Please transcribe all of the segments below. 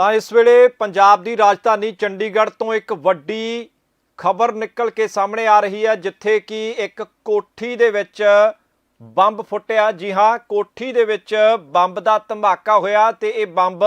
ਤਾਂ ਇਸ ਵੇਲੇ ਪੰਜਾਬ ਦੀ ਰਾਜਧਾਨੀ ਚੰਡੀਗੜ੍ਹ ਤੋਂ ਇੱਕ ਵੱਡੀ ਖਬਰ ਨਿਕਲ ਕੇ ਸਾਹਮਣੇ ਆ ਰਹੀ ਹੈ, ਜਿੱਥੇ ਕਿ ਇੱਕ ਕੋਠੀ ਦੇ ਵਿੱਚ ਬੰਬ ਫੁੱਟਿਆ। ਜੀ ਹਾਂ, ਕੋਠੀ ਦੇ ਵਿੱਚ ਬੰਬ ਦਾ ਧਮਾਕਾ ਹੋਇਆ ਤੇ ਇਹ ਬੰਬ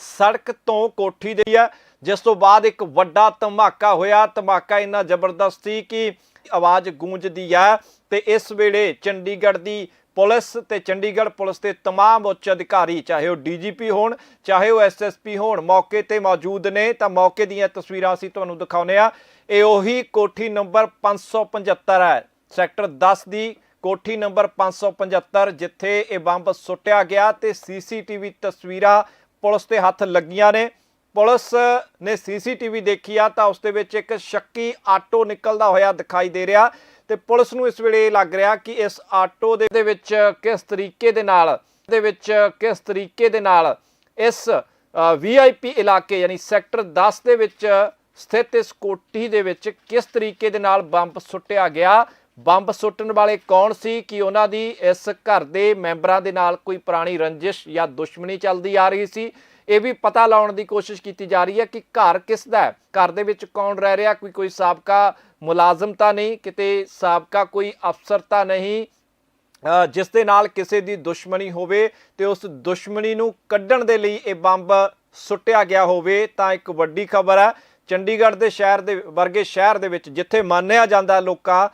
ਸੜਕ ਤੋਂ ਕੋਠੀ ਦੇ ਹੈ ਜਿਸ ਤੋਂ ਬਾਅਦ ਇੱਕ ਵੱਡਾ ਧਮਾਕਾ ਹੋਇਆ। ਧਮਾਕਾ ਇੰਨਾ ਜ਼ਬਰਦਸਤ ਸੀ ਕਿ ਆਵਾਜ਼ ਗੂੰਜਦੀ ਹੈ ਤੇ ਇਸ ਵੇਲੇ ਚੰਡੀਗੜ੍ਹ ਦੀ ਪੁਲਿਸ ਤੇ ਚੰਡੀਗੜ੍ਹ ਪੁਲਿਸ ਦੇ ਤਮਾਮ ਉੱਚ ਅਧਿਕਾਰੀ, ਚਾਹੇ ਉਹ ਡੀਜੀਪੀ ਹੋਣ, ਚਾਹੇ ਉਹ ਐਸਐਸਪੀ ਹੋਣ, ਮੌਕੇ ਤੇ ਮੌਜੂਦ ਨੇ। ਤਾਂ ਮੌਕੇ ਦੀਆਂ ਤਸਵੀਰਾਂ ਅਸੀਂ ਤੁਹਾਨੂੰ ਦਿਖਾਉਨੇ ਆ ਇਹ ਉਹੀ ਕੋਠੀ ਨੰਬਰ 575 ਹੈ। ਸੈਕਟਰ 10 ਦੀ ਕੋਠੀ ਨੰਬਰ 575 ਜਿੱਥੇ ਇਹ ਬੰਬ ਸੁੱਟਿਆ ਗਿਆ ਤੇ ਸੀਸੀਟੀਵੀ ਤਸਵੀਰਾਂ ਪੁਲਿਸ ਦੇ ਹੱਥ ਲੱਗੀਆਂ ਨੇ। ਪੁਲਿਸ ਨੇ ਸੀਸੀਟੀਵੀ ਦੇਖੀ ਆ ਤਾਂ ਉਸ ਦੇ ਵਿੱਚ ਇੱਕ ਸ਼ੱਕੀ ਆਟੋ ਨਿਕਲਦਾ ਹੋਇਆ ਦਿਖਾਈ ਦੇ ਰਿਹਾ। ਤੇ ਪੁਲਿਸ ਨੂੰ ਇਸ ਵੇਲੇ ਇਹ ਲੱਗ ਰਿਹਾ ਕਿ ਇਸ ਆਟੋ ਦੇ ਦੇ ਵਿੱਚ ਕਿਸ ਤਰੀਕੇ ਦੇ ਨਾਲ, ਦੇ ਵਿੱਚ ਕਿਸ ਤਰੀਕੇ ਦੇ ਨਾਲ ਇਸ ਵੀਆਈਪੀ ਇਲਾਕੇ ਯਾਨੀ ਸੈਕਟਰ 10 ਦੇ ਵਿੱਚ ਸਥਿਤ ਇਸ ਕੋਠੀ ਦੇ ਵਿੱਚ ਕਿਸ ਤਰੀਕੇ ਦੇ ਨਾਲ ਬੰਬ ਸੁੱਟਿਆ ਗਿਆ? ਬੰਬ ਸੁੱਟਣ ਵਾਲੇ ਕੌਣ ਸੀ? ਕਿ ਉਹਨਾਂ ਦੀ ਇਸ ਘਰ ਦੇ ਮੈਂਬਰਾਂ ਦੇ ਨਾਲ ਕੋਈ ਪੁਰਾਣੀ ਰੰਜਿਸ਼ ਜਾਂ ਦੁਸ਼ਮਣੀ ਚੱਲਦੀ ਆ ਰਹੀ ਸੀ? ਇਹ ਵੀ ਪਤਾ ਲਾਉਣ ਦੀ ਕੋਸ਼ਿਸ਼ ਕੀਤੀ ਜਾ ਰਹੀ ਹੈ ਕਿ ਘਰ ਕਿਸ ਦਾ ਹੈ? ਘਰ ਦੇ ਵਿੱਚ ਕੌਣ ਰਹਿ ਰਿਹਾ? ਕੋਈ ਕੋਈ ਸਾਬਕਾ ਮੁਲਾਜ਼ਮ ਤਾਂ ਨਹੀਂ, ਕਿਤੇ ਸਾਬਕਾ ਕੋਈ ਅਫਸਰ ਤਾਂ ਨਹੀਂ ਜਿਸ ਦੇ ਨਾਲ ਕਿਸੇ ਦੀ ਦੁਸ਼ਮਣੀ ਹੋਵੇ ਤੇ ਉਸ ਦੁਸ਼ਮਣੀ ਨੂੰ ਕੱਢਣ ਦੇ ਲਈ ਇਹ ਬੰਬ ਸੁੱਟਿਆ ਗਿਆ ਹੋਵੇ, ਤਾਂ ਇੱਕ ਵੱਡੀ ਖਬਰ ਹੈ। ਚੰਡੀਗੜ੍ਹ ਦੇ ਸ਼ਹਿਰ ਦੇ ਵਰਗੇ ਸ਼ਹਿਰ ਦੇ ਵਿੱਚ ਜਿੱਥੇ ਮੰਨਿਆ ਜਾਂਦਾ ਲੋਕਾਂ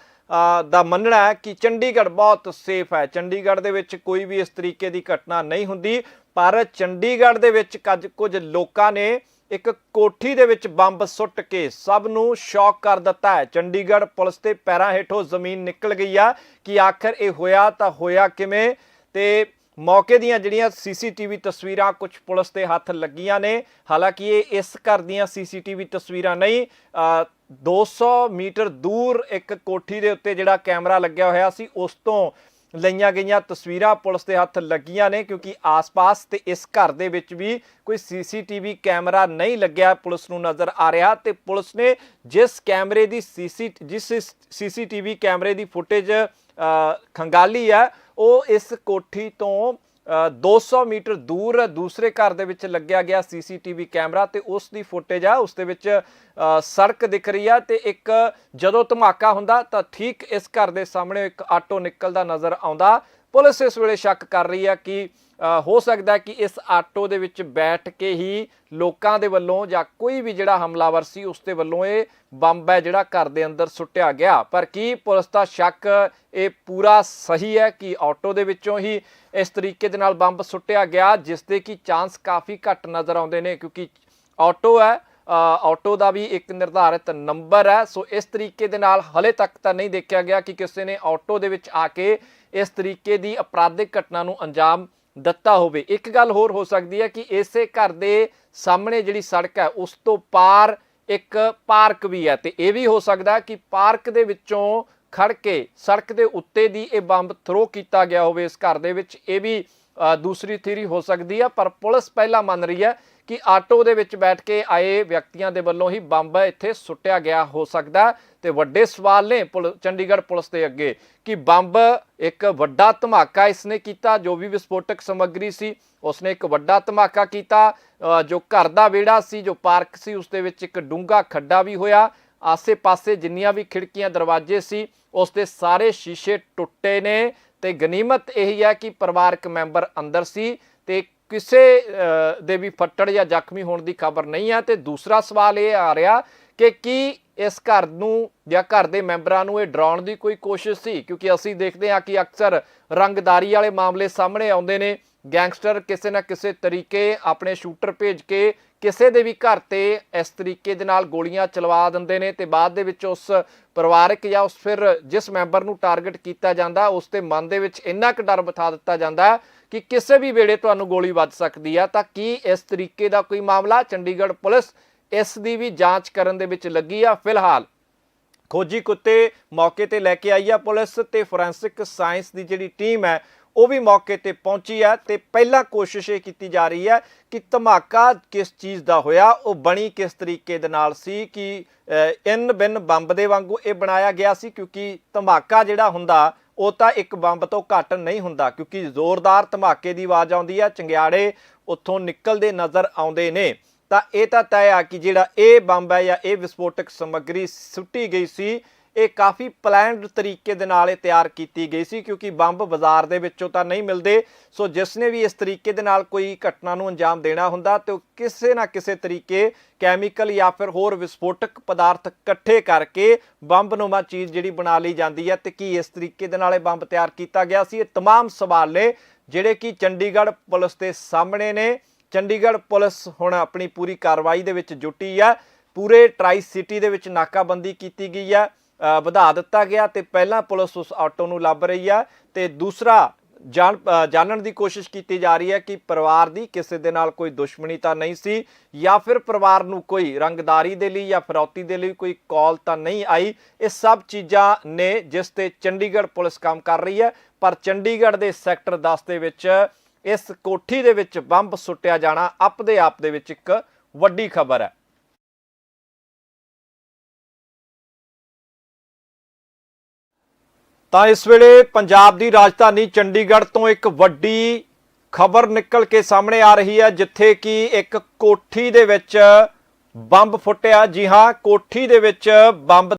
ਦਾ ਮੰਨਣਾ ਹੈ ਕਿ ਚੰਡੀਗੜ੍ਹ ਬਹੁਤ ਸੇਫ ਹੈ। ਚੰਡੀਗੜ੍ਹ ਦੇ ਵਿੱਚ ਕੋਈ ਵੀ ਇਸ ਤਰੀਕੇ ਦੀ ਘਟਨਾ ਨਹੀਂ ਹੁੰਦੀ, ਪਰ ਚੰਡੀਗੜ੍ਹ ਦੇ ਵਿੱਚ ਕੁਝ ਕੁਝ ਲੋਕਾਂ ਨੇ ਇੱਕ ਕੋਠੀ ਦੇ ਵਿੱਚ ਬੰਬ ਸੁੱਟ ਕੇ ਸਭ ਨੂੰ ਸ਼ੌਕ ਕਰ ਦਿੱਤਾ ਹੈ। ਚੰਡੀਗੜ੍ਹ ਪੁਲਿਸ ਦੇ ਪੈਰਾਂ ਹੇਠੋਂ ਜ਼ਮੀਨ ਨਿਕਲ ਗਈ ਆ। ਕਿ ਆਖਰ ਇਹ ਹੋਇਆ ਤਾਂ ਹੋਇਆ ਕਿਵੇਂ? ਤੇ ਮੌਕੇ ਦੀਆਂ ਜਿਹੜੀਆਂ ਸੀਸੀਟੀਵੀ ਤਸਵੀਰਾਂ ਕੁਝ ਪੁਲਿਸ ਦੇ ਹੱਥ ਲੱਗੀਆਂ ਨੇ। ਹਾਲਾਂਕਿ ਇਹ ਇਸ ਘਰ ਦੀਆਂ ਸੀਸੀਟੀਵੀ ਤਸਵੀਰਾਂ ਨਹੀਂ ਅ, 200 ਮੀਟਰ ਦੂਰ ਇੱਕ ਕੋਠੀ ਦੇ ਉੱਤੇ ਜਿਹੜਾ ਕੈਮਰਾ ਲੱਗਿਆ ਹੋਇਆ ਸੀ ਉਸ ਤੋਂ ਲਈਆਂ ਗਈਆਂ ਤਸਵੀਰਾਂ ਪੁਲਿਸ ਦੇ ਹੱਥ ਲੱਗੀਆਂ ਨੇ ਕਿਉਂਕਿ ਆਸ-ਪਾਸ ਤੇ ਇਸ ਘਰ ਦੇ ਵਿੱਚ ਵੀ ਕੋਈ ਸੀਸੀਟੀਵੀ ਕੈਮਰਾ ਨਹੀਂ ਲੱਗਿਆ ਪੁਲਿਸ ਨੂੰ ਨਜ਼ਰ ਆ ਰਿਹਾ ਤੇ ਪੁਲਿਸ ਨੇ ਜਿਸ ਕੈਮਰੇ ਦੀ ਸੀਸੀ ਜਿਸ ਸੀਸੀਟੀਵੀ ਕੈਮਰੇ ਦੀ ਫੁਟੇਜ ਖੰਗਾਲੀ ਹੈ, ਉਹ ਇਸ ਕੋਠੀ ਤੋਂ 200 ਮੀਟਰ ਦੂਰ ਦੂਸਰੇ ਘਰ ਦੇ ਵਿੱਚ ਲੱਗਿਆ ਗਿਆ ਸੀਸੀਟੀਵੀ ਕੈਮਰਾ ਤੇ ਉਸ ਦੀ ਫੁਟੇਜ ਆ, ਉਸ ਦੇ ਵਿੱਚ ਸੜਕ ਦਿਖ ਰਹੀ ਆ ਤੇ ਇੱਕ ਜਦੋਂ ਧਮਾਕਾ ਹੁੰਦਾ ਤਾਂ ਠੀਕ ਇਸ ਘਰ ਦੇ ਸਾਹਮਣੇ ਇੱਕ ਆਟੋ ਨਿਕਲਦਾ ਨਜ਼ਰ ਆਉਂਦਾ। ਪੁਲਿਸ ਇਸ ਵੇਲੇ ਸ਼ੱਕ ਕਰ ਰਹੀ ਹੈ ਕਿ ਹੋ ਸਕਦਾ ਕਿ ਇਸ ਆਟੋ ਦੇ ਵਿੱਚ ਬੈਠ ਕੇ ਹੀ ਲੋਕਾਂ ਦੇ ਵੱਲੋਂ ਜਾਂ ਕੋਈ ਵੀ ਜਿਹੜਾ ਹਮਲਾਵਰ ਸੀ, ਉਸ ਦੇ ਵੱਲੋਂ ਇਹ ਬੰਬ ਹੈ ਜਿਹੜਾ ਘਰ ਦੇ ਅੰਦਰ ਸੁੱਟਿਆ ਗਿਆ। ਪਰ ਕੀ ਪੁਲਿਸ ਦਾ ਸ਼ੱਕ ਇਹ ਪੂਰਾ ਸਹੀ ਹੈ ਕਿ ਆਟੋ ਦੇ ਵਿੱਚੋਂ ਹੀ ਇਸ ਤਰੀਕੇ ਦੇ ਨਾਲ ਬੰਬ ਸੁੱਟਿਆ ਗਿਆ, ਜਿਸ ਦੇ ਕਿ ਚਾਂਸ ਕਾਫੀ ਘੱਟ ਨਜ਼ਰ ਆਉਂਦੇ ਨੇ, ਕਿਉਂਕਿ ਆਟੋ ਹੈ ਆਟੋ ਦਾ ਵੀ ਇੱਕ ਨਿਰਧਾਰਿਤ ਨੰਬਰ ਹੈ। ਸੋ ਇਸ ਤਰੀਕੇ ਦੇ ਨਾਲ ਹਲੇ ਤੱਕ ਤਾਂ ਨਹੀਂ ਦੇਖਿਆ ਗਿਆ ਕਿ ਕਿਸੇ ਨੇ ਆਟੋ ਦੇ ਵਿੱਚ ਆ ਕੇ ਇਸ ਤਰੀਕੇ ਦੀ ਅਪਰਾਧਿਕ ਘਟਨਾ ਨੂੰ ਅੰਜਾਮ ਦਿੱਤਾ ਹੋਵੇ। ਇੱਕ ਗੱਲ ਹੋਰ ਹੋ ਸਕਦੀ ਹੈ ਕਿ ਇਸੇ ਘਰ ਦੇ ਸਾਹਮਣੇ ਜਿਹੜੀ ਸੜਕ ਹੈ, ਉਸ ਤੋਂ ਪਾਰ ਇੱਕ ਪਾਰਕ ਵੀ ਹੈ। ਤੇ ਇਹ ਵੀ ਹੋ ਸਕਦਾ ਕਿ ਪਾਰਕ ਦੇ ਵਿੱਚੋਂ ਖੜ ਕੇ ਸੜਕ ਦੇ ਉੱਤੇ ਦੀ ਇਹ ਬੰਬ ਥਰੋ ਕੀਤਾ ਗਿਆ ਹੋਵੇ ਇਸ ਘਰ ਦੇ ਵਿੱਚ। ਇਹ ਵੀ ਦੂਸਰੀ ਥਿਊਰੀ ਹੋ ਸਕਦੀ ਹੈ, ਪਰ ਪੁਲਿਸ ਪਹਿਲਾਂ ਮੰਨ ਰਹੀ ਹੈ ਕਿ ਆਟੋ ਦੇ ਵਿੱਚ ਬੈਠ ਕੇ ਆਏ ਵਿਅਕਤੀਆਂ ਦੇ ਵੱਲੋਂ ਹੀ ਬੰਬ ਇੱਥੇ ਸੁੱਟਿਆ ਗਿਆ ਹੋ ਸਕਦਾ ਹੈ ਤੇ ਵੱਡੇ ਸਵਾਲ ਨੇ ਪੁਲ- ਚੰਡੀਗੜ੍ਹ ਪੁਲਿਸ ਦੇ ਅੱਗੇ ਕਿ ਬੰਬ ਇੱਕ ਵੱਡਾ ਧਮਾਕਾ ਇਸਨੇ ਕੀਤਾ, ਜੋ ਵੀ ਵਿਸਫੋਟਕ ਸਮੱਗਰੀ ਸੀ, ਉਸਨੇ ਇੱਕ ਵੱਡਾ ਧਮਾਕਾ ਕੀਤਾ ਜੋ ਘਰ ਦਾ ਵਿਹੜਾ ਸੀ, ਜੋ ਪਾਰਕ ਸੀ, ਉਸ ਦੇ ਵਿੱਚ ਇੱਕ ਡੂੰਘਾ ਖੱਡਾ ਵੀ ਹੋਇਆ। ਆਸੇ-ਪਾਸੇ ਜਿੰਨੀਆਂ ਵੀ ਖਿੜਕੀਆਂ, ਦਰਵਾਜ਼ੇ ਸੀ, ਉਸ ਦੇ ਸਾਰੇ ਸ਼ੀਸ਼ੇ ਟੁੱਟੇ ਨੇ ਤੇ ਗਨੀਮਤ ਇਹੀ ਹੈ ਕਿ ਪਰਿਵਾਰਕ ਮੈਂਬਰ ਅੰਦਰ ਸੀ ਤੇ ਕਿਸੇ ਦੇ ਵੀ ਫੱਟੜ ਜਾਂ ਜ਼ਖਮੀ ਹੋਣ ਦੀ ਖਬਰ ਨਹੀਂ ਹੈ ਤੇ ਦੂਸਰਾ ਸਵਾਲ ਇਹ ਆ ਰਿਹਾ ਕਿ ਕੀ ਇਸ ਘਰ ਨੂੰ ਜਾਂ ਘਰ ਦੇ ਮੈਂਬਰਾਂ ਨੂੰ ਇਹ ਡਰਾਉਣ ਦੀ ਕੋਈ ਕੋਸ਼ਿਸ਼ ਸੀ? ਕਿਉਂਕਿ ਅਸੀਂ ਦੇਖਦੇ ਹਾਂ ਕਿ ਅਕਸਰ ਰੰਗਦਾਰੀ ਵਾਲੇ ਮਾਮਲੇ ਸਾਹਮਣੇ ਆਉਂਦੇ ਨੇ। ਗੈਂਗਸਟਰ ਕਿਸੇ ਨਾ ਕਿਸੇ ਤਰੀਕੇ ਆਪਣੇ ਸ਼ੂਟਰ ਭੇਜ ਕੇ ਕਿਸੇ ਦੇ ਵੀ ਘਰ ਤੇ ਇਸ ਤਰੀਕੇ ਦੇ ਨਾਲ ਗੋਲੀਆਂ ਚਲਵਾ ਦਿੰਦੇ ਨੇ ਤੇ ਬਾਅਦ ਦੇ ਵਿੱਚ ਉਸ ਪਰਿਵਾਰਕ ਜਾਂ ਉਸ ਫਿਰ ਜਿਸ ਮੈਂਬਰ ਨੂੰ ਟਾਰਗੇਟ ਕੀਤਾ ਜਾਂਦਾ, ਉਸ ਦੇ ਮਨ ਦੇ ਵਿੱਚ ਇੰਨਾ ਕੁ ਡਰ ਬਿਠਾ ਦਿੱਤਾ ਜਾਂਦਾ ਹੈ ਕਿ ਕਿਸੇ ਵੀ ਵੇਲੇ ਤੁਹਾਨੂੰ ਗੋਲੀ ਵੱਜ ਸਕਦੀ ਹੈ ਤਾਂ ਕੀ ਇਸ ਤਰੀਕੇ ਦਾ ਕੋਈ ਮਾਮਲਾ? ਚੰਡੀਗੜ੍ਹ ਪੁਲਿਸ ਇਸ ਦੀ ਵੀ ਜਾਂਚ ਕਰਨ ਦੇ ਵਿੱਚ ਲੱਗੀ ਆ। ਫਿਲਹਾਲ ਖੋਜੀ ਕੁੱਤੇ ਮੌਕੇ ਤੇ ਲੈ ਕੇ ਆਈ ਆ ਪੁਲਿਸ ਤੇ ਫੋਰੈਂਸਿਕ ਸਾਇੰਸ ਦੀ ਜਿਹੜੀ ਟੀਮ ਹੈ ਉਹ ਵੀ ਮੌਕੇ ਤੇ ਪਹੁੰਚੀ ਹੈ ਤੇ ਪਹਿਲਾਂ ਕੋਸ਼ਿਸ਼ ਇਹ ਕੀਤੀ ਜਾ ਰਹੀ ਹੈ ਕਿ ਧਮਾਕਾ ਕਿਸ ਚੀਜ਼ ਦਾ ਹੋਇਆ ਉਹ ਬਣੀ ਕਿਸ ਤਰੀਕੇ ਦੇ ਨਾਲ ਸੀ ਕਿ ਅਹ, ਇਨ ਬਿਨ ਬੰਬ ਦੇ ਵਾਂਗੂ ਇਹ ਬਣਾਇਆ ਗਿਆ ਸੀ ਕਿਉਂਕਿ ਧਮਾਕਾ ਜਿਹੜਾ ਹੁੰਦਾ ਉਹ ਤਾਂ ਇੱਕ ਬੰਬ ਤੋਂ ਘੱਟ ਨਹੀਂ ਹੁੰਦਾ ਕਿਉਂਕਿ ਜ਼ੋਰਦਾਰ ਧਮਾਕੇ ਦੀ ਆਵਾਜ਼ ਆਉਂਦੀ ਹੈ ਚੰਗਿਆੜੇ ਉੱਥੋਂ ਨਿਕਲਦੇ ਨਜ਼ਰ ਆਉਂਦੇ ਨੇ। ਤਾਂ ਇਹ ਤਾਂ ਤੈਅ ਆ ਕਿ ਜਿਹੜਾ ਇਹ ਬੰਬ ਹੈ ਜਾਂ ਇਹ ਵਿਸਫੋਟਕ ਸਮੱਗਰੀ ਸੁੱਟੀ ਗਈ ਸੀ ਇਹ ਕਾਫੀ ਪਲਾਨਡ ਤਰੀਕੇ ਦੇ ਨਾਲ ਇਹ ਤਿਆਰ ਕੀਤੀ ਗਈ ਸੀ ਕਿਉਂਕਿ ਬੰਬ ਬਾਜ਼ਾਰ ਦੇ ਵਿੱਚੋਂ ਤਾਂ ਨਹੀਂ ਮਿਲਦੇ ਸੋ ਜਿਸ ਨੇ ਵੀ ਇਸ ਤਰੀਕੇ ਦੇ ਨਾਲ ਕੋਈ ਘਟਨਾ ਨੂੰ ਅੰਜਾਮ ਦੇਣਾ ਹੁੰਦਾ ਤੇ ਉਹ ਕਿਸੇ ਨਾ ਕਿਸੇ ਤਰੀਕੇ ਕੈਮੀਕਲ ਜਾਂ ਫਿਰ ਹੋਰ ਵਿਸਫੋਟਕ ਪਦਾਰਥ ਇਕੱਠੇ ਕਰਕੇ ਬੰਬ ਨੂਮਾ ਚੀਜ਼ ਜਿਹੜੀ ਬਣਾ ਲਈ ਜਾਂਦੀ ਹੈ ਤੇ ਕੀ ਇਸ ਤਰੀਕੇ ਦੇ ਨਾਲ ਇਹ ਬੰਬ ਤਿਆਰ ਕੀਤਾ ਗਿਆ ਸੀ ਇਹ तमाम ਸਵਾਲ ਨੇ ਜਿਹੜੇ ਕਿ ਚੰਡੀਗੜ੍ਹ ਪੁਲਿਸ ਦੇ ਸਾਹਮਣੇ ਨੇ ਚੰਡੀਗੜ੍ਹ ਪੁਲਿਸ ਹੁਣ ਆਪਣੀ ਪੂਰੀ ਕਾਰਵਾਈ ਦੇ ਵਿੱਚ ਜੁਟੀ ਹੈ ਪੂਰੇ ਟਰਾਈ ਸਿਟੀ ਦੇ ਵਿੱਚ ਨਾਕਾਬੰਦੀ ਕੀਤੀ ਗਈ ਹੈ ਅ, ਵਧਾ ਦਿੱਤਾ ਗਿਆ ਤੇ ਪਹਿਲਾਂ ਪੁਲਿਸ ਉਸ ਆਟੋ ਨੂੰ ਲੱਭ ਰਹੀ ਹੈ ਤੇ ਦੂਸਰਾ ਜਾਣ ਜਾਣਨ ਦੀ ਕੋਸ਼ਿਸ਼ ਕੀਤੀ ਜਾ ਰਹੀ ਹੈ ਕਿ ਪਰਿਵਾਰ ਦੀ ਕਿਸੇ ਦੇ ਨਾਲ ਕੋਈ ਦੁਸ਼ਮਣੀ ਤਾਂ ਨਹੀਂ ਸੀ ਜਾਂ ਫਿਰ ਪਰਿਵਾਰ ਨੂੰ ਕੋਈ ਰੰਗਦਾਰੀ ਦੇ ਲਈ ਜਾਂ ਫਰੌਤੀ ਦੇ ਲਈ ਕੋਈ ਕਾਲ ਤਾਂ ਨਹੀਂ ਆਈ। ਇਹ ਸਭ ਚੀਜ਼ਾਂ ਨੇ ਜਿਸ ਤੇ ਚੰਡੀਗੜ੍ਹ ਪੁਲਿਸ ਕੰਮ ਕਰ ਰਹੀ ਹੈ, ਪਰ ਚੰਡੀਗੜ੍ਹ ਦੇ ਸੈਕਟਰ 10 ਦੇ ਵਿੱਚ ਇਸ ਕੋਠੀ ਦੇ ਵਿੱਚ ਬੰਬ ਸੁੱਟਿਆ ਜਾਣਾ ਆਪਦੇ ਆਪ ਦੇ ਵਿੱਚ ਇੱਕ ਵੱਡੀ ਖਬਰ ਹੈ। ਤਾਂ ਇਸ ਵੇਲੇ ਪੰਜਾਬ ਦੀ ਰਾਜਧਾਨੀ ਚੰਡੀਗੜ੍ਹ ਤੋਂ ਇੱਕ ਵੱਡੀ ਖਬਰ ਨਿਕਲ ਕੇ ਸਾਹਮਣੇ ਆ ਰਹੀ ਹੈ, ਜਿੱਥੇ ਕਿ ਇੱਕ ਕੋਠੀ ਦੇ ਵਿੱਚ ਬੰਬ ਫੁੱਟਿਆ। ਜੀ ਹਾਂ, ਕੋਠੀ ਦੇ ਵਿੱਚ ਬੰਬ